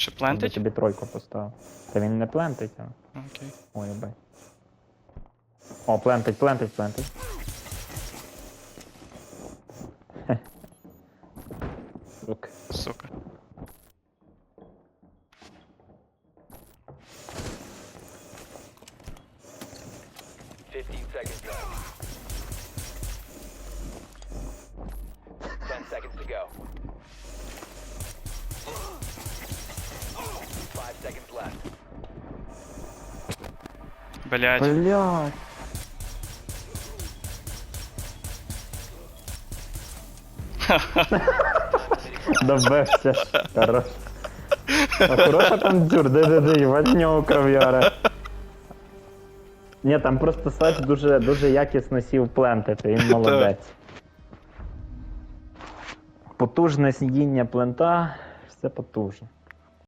Ще Я плентить? тобі тройку поставив. Та він не плентить, а. Окей. Ой, бай. О, плентить, плентить, плентить. Хе. Сука. Сука. Fifteen seconds left. Ten seconds to go. Блять. Блядь. Добився. Хорош. А хороша там дюр, де-де-де, їбать в нього кров'яра. Ні, там просто Сач дуже, дуже якісно сів плентити, він молодець. Потужне сидіння плента, все потужно.